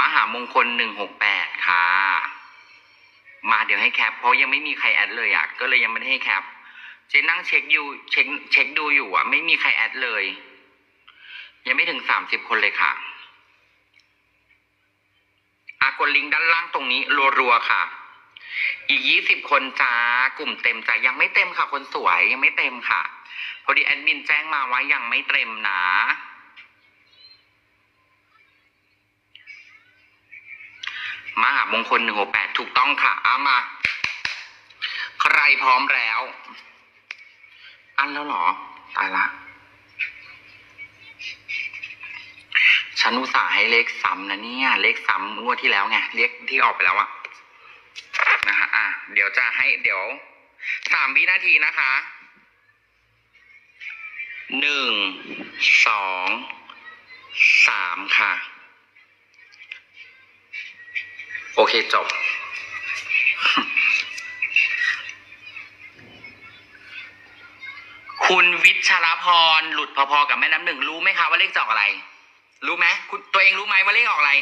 มหามงคลหนึ่งหกแปดค่ะ มาเดี๋ยวให้แคปเพราะยังไม่มีใครแอดเลยอะ ก็เลยยังไม่ได้ให้แคปเจ๊นั่งเช็คอยู่เช็คเช็คดูอยู่อะ ไม่มีใครแอดเลย ยังไม่ถึงสามสิบคนเลยค่ะอะกดลิงก์ด้านล่างตรงนี้รัวๆค่ะ อีกยี่สิบคนจ้ากลุ่มเต็มจ้ายังไม่เต็มค่ะ คนสวยยังไม่เต็มค่ะ พอดีแอดมินแจ้งมาว่ายังไม่เต็มนะ มหามงคลหนึ่งหกแปดถูกต้องค่ะเอามา ใครพร้อมแล้ว อันแล้วเหรอ ตายละ ฉันอุตส่าห์ให้เลขซ้ำนะเนี่ย เลขซ้ำงวดที่แล้วไง เลขที่ออกไปแล้วอะนะฮะ อะ เดี๋ยวจะให้เดี๋ยวสามวินาทีนะคะ หนึ่ง สอง สามค่ะ โอเคจบ คุณวิชรพรหลุดพอๆกับแม่น้ำหนึ่งรู้ไหมคะว่าเลขจะออกอะไร รู้ไหมคุณตัวเองรู้ไหมว่าเลขออกอะไร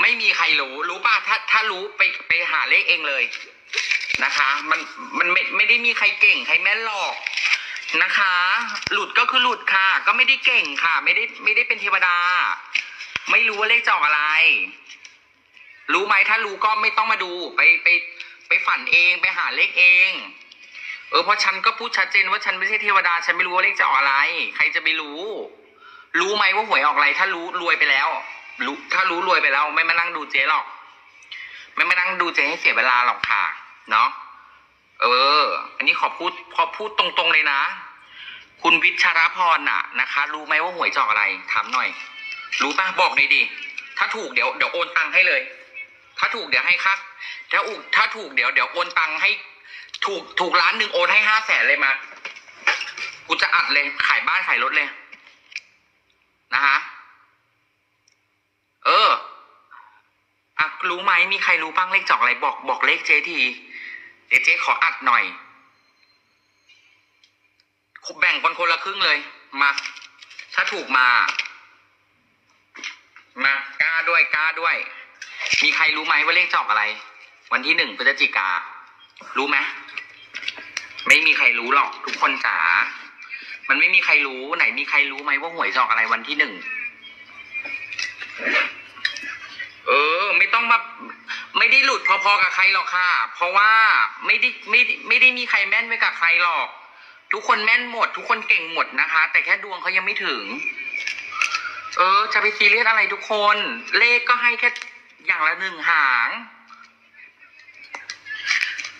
ไม่มีใครรู้ รู้ป่ะถ้า ถ้ารู้ไปไปหาเลขเองเลยนะคะ มันมันไม่ไม่ได้มีใครเก่งใครแม่นหรอกนะคะ หลุดก็คือหลุดค่ะ ก็ไม่ได้เก่งค่ะ ไม่ได้ไม่ได้เป็นเทวดา ไม่รู้ว่าเลขจะออกอะไร รู้ไหมถ้ารู้ก็ไม่ต้องมาดู ไปไปไปฝันเองไปหาเลขเอง เออเพราะฉันก็พูดชัดเจนว่าฉันไม่ใช่เทวดา ฉันไม่รู้ว่าเลขจะออกอะไร ใครจะไปรู้ รู้ไหมว่าหวยออกอะไร ถ้ารู้รวยไปแล้วรู้ถ้ารู้รวยไปแล้ว ไม่มานั่งดูเจ๊หรอก ไม่มานั่งดูเจ๊ให้เสียเวลาหรอกค่ะ เนาะเออ อันนี้ขอพูดขอพูดตรงๆเลยนะ คุณวิชรพรน่ะนะคะ รู้ไหมว่าหวยจะออกอะไรถามหน่อย รู้ป่ะบอกหน่อยดิถ้าถูกเดี๋ยวเดี๋ยวโอนตังค์ให้เลย ถ้าถูกเดี๋ยวให้ครับถ้าอุถ้าถูกเดี๋ยวเดี๋ยวโอนตังค์ให้ ถูกถูกล้านหนึ่งโอนให้ห้าแสนเลยมา กูจะอัดเลยขายบ้านขายรถเลย นะฮะ เอออะรู้ไหมมีใครรู้บ้างเลขจอกอะไรบอกบอกเลขเจ๊ทีเดี๋ยวเจ๊ขออัดหน่อยแบ่งคนคนละครึ่งเลย มา ถ้าถูกมา มากล้าด้วยกล้าด้วย มีใครรู้ไหมว่าเลขจอกอะไร วันที่หนึ่งพฤศจิกา รู้ไหมไม่มีใครรู้หรอกทุกคนจ๋า มันไม่มีใครรู้ไหนมีใครรู้ไหมว่าหวยจะออกอะไรวันที่หนึ่ง เออ ไม่ต้องมาไม่ได้หลุดพอๆกับใครหรอกค่ะ เพราะว่าไม่ได้ไม่ได้ไม่ได้มีใครแม่นไว้กับใครหรอก ทุกคนแม่นหมด ทุกคนเก่งหมดนะคะ แต่แค่ดวงเขายังไม่ถึง เออ จะไปซีเรียสอะไรทุกคน เลขก็ให้แค่ อย่างละหนึ่งหาง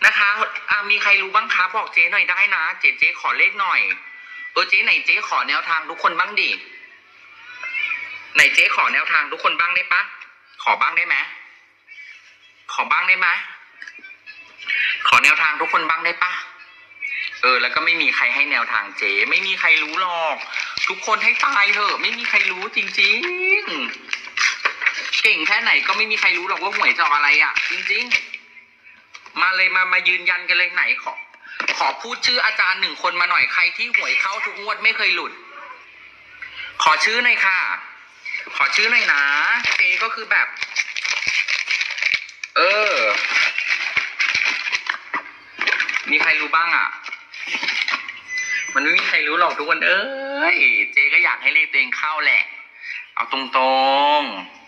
นะคะอ่ามีใครรู้บ้างคะบอกเจ๊หน่อยได้นะเจ๊เจ๊ขอเลขหน่อยเออเจ๊ไหนเจ๊ขอแนวทางทุกคนบ้างดิไหนเจ๊ขอแนวทางทุกคนบ้างได้ปะขอบ้างได้ไหมขอบ้างได้ไหมขอแนวทางทุกคนบ้างได้ปะเออ แล้วก็ไม่มีใครให้แนวทางเจ๊ไม่มีใครรู้หรอก ทุกคนให้ตายเถอะ ไม่มีใครรู้จริง ๆ เก่งแค่ไหนก็ไม่มีใครรู้หรอกว่าหวยจะออกอะไรอะ จริง ๆ มาเลยมามายืนยันกันเลยไหนขอ ขอพูดชื่ออาจารย์หนึ่งคนมาหน่อยใครที่หวยเข้าทุกงวดไม่เคยหลุด ขอชื่อหน่อยค่ะ ขอชื่อหน่อยนะเจก็คือแบบ เออ มีใครรู้บ้างอะมันไม่มีใครรู้หรอกทุกคนเอ้ย เจก็อยากให้เลขตัวเองเข้าแหละ เอาตรงๆ